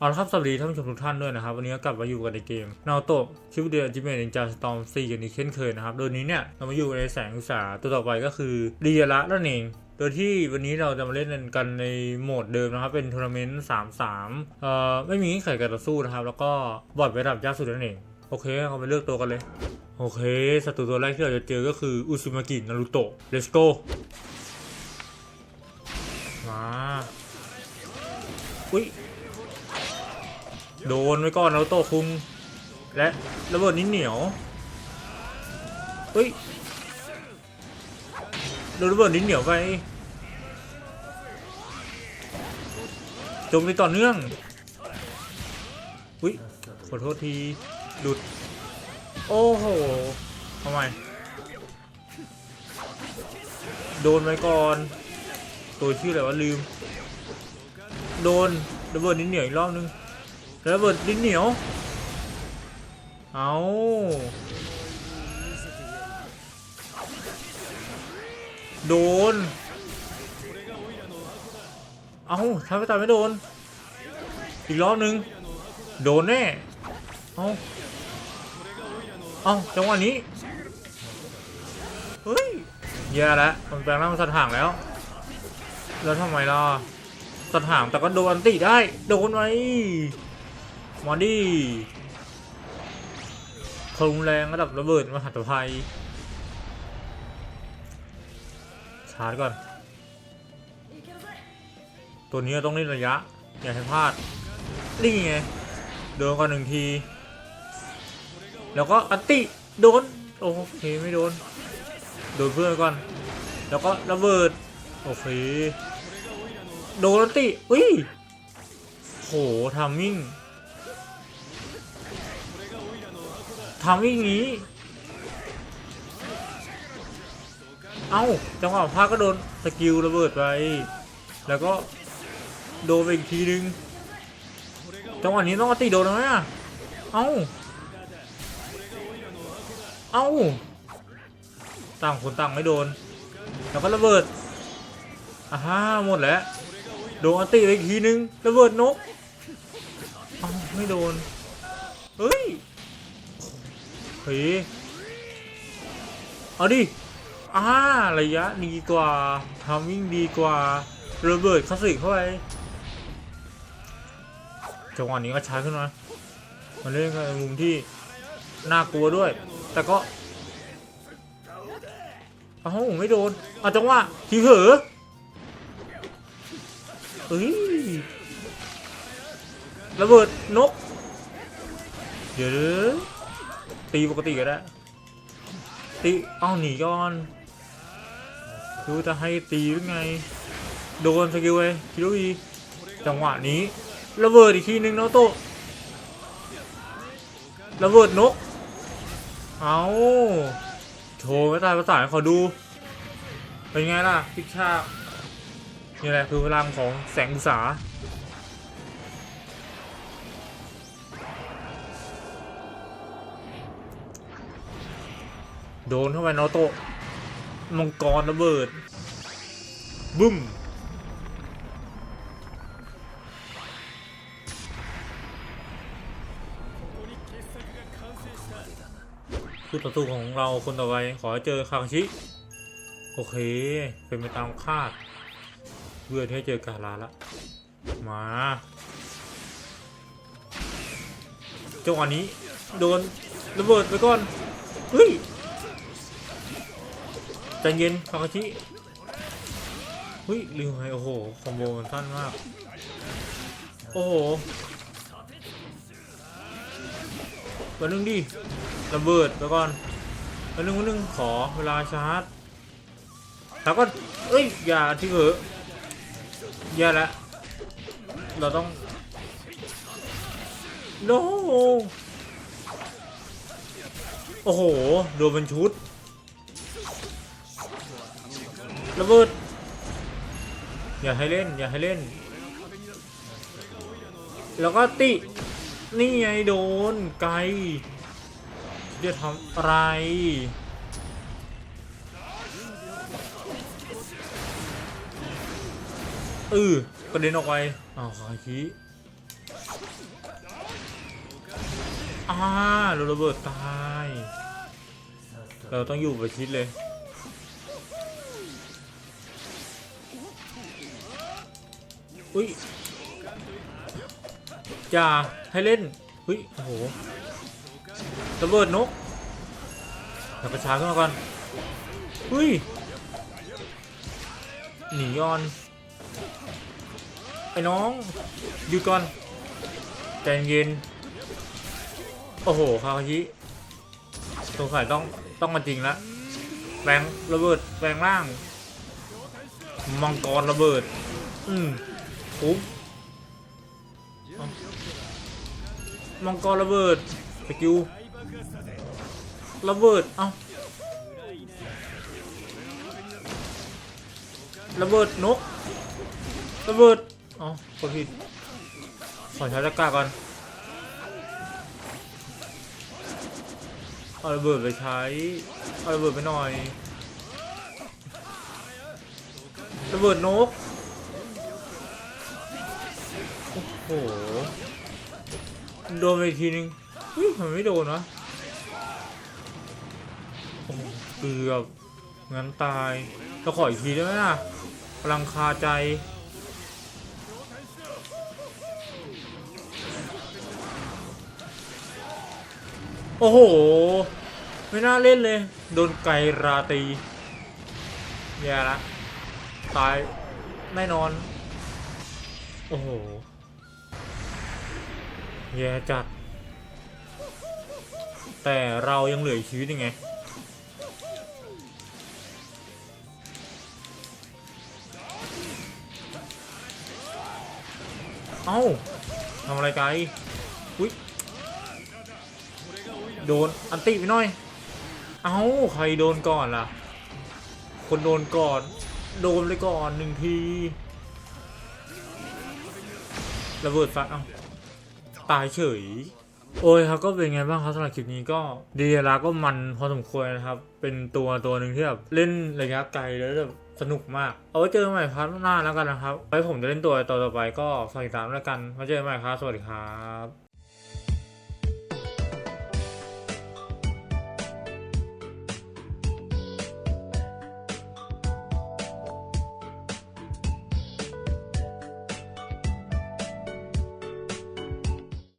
เอาละครับสวัสดีท่านผู้ชมทุกท่านด้วยนะครับ วันนี้ก็กลับมาอยู่กันในเกมนาโตะชิวเดียจิเมนนินจาสตอมซีกันอีกเช่นเคยนะครับ โดยนี้เนี่ยเรามาอยู่ในแสงอุตสาตัวต่อไปก็คือดียระนั่นเอง โดยที่วันนี้เราจะมาเล่นกันในโหมดเดิมนะครับ เป็นทัวร์นาเมนต์สามสามเอ่อไม่มีเงื่อนไขการต่อสู้นะครับ แล้วก็บอร์ดระดับยากสุดนั่นเอง โอเคเราไปเลือกตัวกันเลย โอเคศัตรูตัวแรกที่เราจะเจอก็คืออุซุมากินารุโตะ let's go มาอุ้ย โดนไว้ก่อนนารุโตคุงและระเบิดนิ้เหนียวเฮ้ยโดนระเบิดนิ้เหนียวไปจมตีต่อเนื่องอุ้ยขอโทษทีหลุด โอ้โหทำไมโดนไว้ก่อน ตัวชื่ออะไรวะลืม โดนระเบิดนิ้เหนียวอีกรอบนึง ระเบิดดินเหนียว เอาโดน เอาทำไปตายไม่โดน อีกรอบนึง โดนแน่ เอาเอาจังหวะนี้ เฮ้ยแย่แล้วมันแปลงร่างสัตว์ห่างแล้ว แล้วทำไมล่ะสัตว์ห่างแต่ก็โดนอันติได้ โดนไหม มาดิพลุงแรงระดับระเบิดมหัตภัย ชาร์จก่อน ตัวนี้ต้องเล่นระยะ อย่าให้พลาด นี่ไง โดนก่อนหนึ่งที แล้วก็อันติ โดน โอเคไม่โดน โดนเพื่อนก่อน แล้วก็ระเบิด โอเค โดนอันติ อุ้ยโหทามมิ่ง ทำอย่างนี้ เอ้า จังหวะพาก็โดนสกิลระเบิดไป แล้วก็โดนไปอีกทีนึง จังหวะนี้ต้องอติโดนแล้วนะเอ้า เอ้า ต่างคนต่างไม่โดน แล้วก็ระเบิดอ่าฮะหมดแล้ว โดนอติไปอีกทีนึง ระเบิดนก เอ้าไม่โดน เฮ้ย เฮ้ยเอาดิอ่าระยะดีกว่าทามมิ่งดีกว่าระเบิดคลาสสิกเข้าไปจังหวะนี้ก็ช้าขึ้นมามันเล่นในมุมที่น่ากลัวด้วย แต่ก็เอ้าไม่โดนเอาจังหวะทีเผลอเฮ้ยระเบิดนกเดี๋ยว ตีปกติก็ได้ ตีเอ้าหนีก่อนดูจะให้ตีหรือไง โดนสกิลไปคิดดูดีจังหวะนี้ระเบิดอีกทีนึงเนาะโตะระเบิดนก เอาโชว์ไม่ตายภาษาขาดู เป็นไงล่ะพิกชานี่แหละคือพลังของแสงอุตสา โดนเข้าไปนาโตะมังกรระเบิดบึ้มคือต่อสู้ของเราคนต่อไปขอเจอคางชิ โอเค เป็นไปตามคาด เพื่อที่ให้เจอกาลาละ มาจังหวะนี้ โดนระเบิดไปก่อน เฮ้ย ใจเย็นคาคาชิเฮ้ยลืมไปโอ้โห คอมโบมันสั้นมาก โอ้โหวันนึงดิระเบิดไปก่อนวันนึงวันนึงขอเวลาชาร์จแล้วก็เอ้ย อย่าที่เหอะอย่าละ เราต้อง โน โอ้โห โดนเป็นชุด ระเบิด อย่าให้เล่น อย่าให้เล่น แล้วก็ติ นี่ไงโดนไกลเดี๋ยวทำอะไรเออกระเด็นออกไปอ้าวคาคิอ่าโระเบิดตาย เราต้องอยู่ประชิดเลย อุ้ยอย่าให้เล่นอุ้ยโอ้โหระเบิดนกเดี๋ยวประชาขึ้นมาก่อนอุ้ยหนีย้อน ไอ้น้องหยุดก่อนใจเย็นโอ้โหคาคาชิสงสัยต้องต้องมาจริงละแปลงระเบิดแปลงร่าง มังกรระเบิด อืม ปุ๊บเอามังกรระเบิดสกิลระเบิด เอ้าระเบิดนกระเบิดอ๋อกดผิดขอใช้ตะกร้าก่อนเอาระเบิดไปใช้เอาระเบิดไปหน่อยระเบิดนก โอ้โห โดนไปอีกทีนึงเฮ้ยมันไม่โดนวะเกือบงั้นตายเราขออีกทีได้ไหมน่ะพลังคาใจ โอ้โห ไม่น่าเล่นเลย โดนไกราตีแย่ละ ตายแน่นอน โอ้โห แย่จัด แต่เรายังเหลือชีวิตยังไง เอ้าทำอะไรไกลอุ้ยโดนอันติไปหน่อย เอ้าใครโดนก่อนล่ะ คนโดนก่อน โดนเลยก่อนหนึ่งทีระเบิดฟัดเอ้า ตายเฉย โอ้ยครับก็เป็นไงบ้างครับสำหรับคลิปนี้ก็ดีลาก็มันพอสมควรนะครับ เป็นตัวตัวหนึ่งที่แบบเล่นระยะไกลแล้วแบบสนุกมาก เอาไว้เจอกันใหม่พาร์ทหน้าแล้วกันนะครับ ไว้ผมจะเล่นตัวต่อต่อไปก็ฝากติดตามแล้วกันไว้เจอกันใหม่ครับ สวัสดีครับ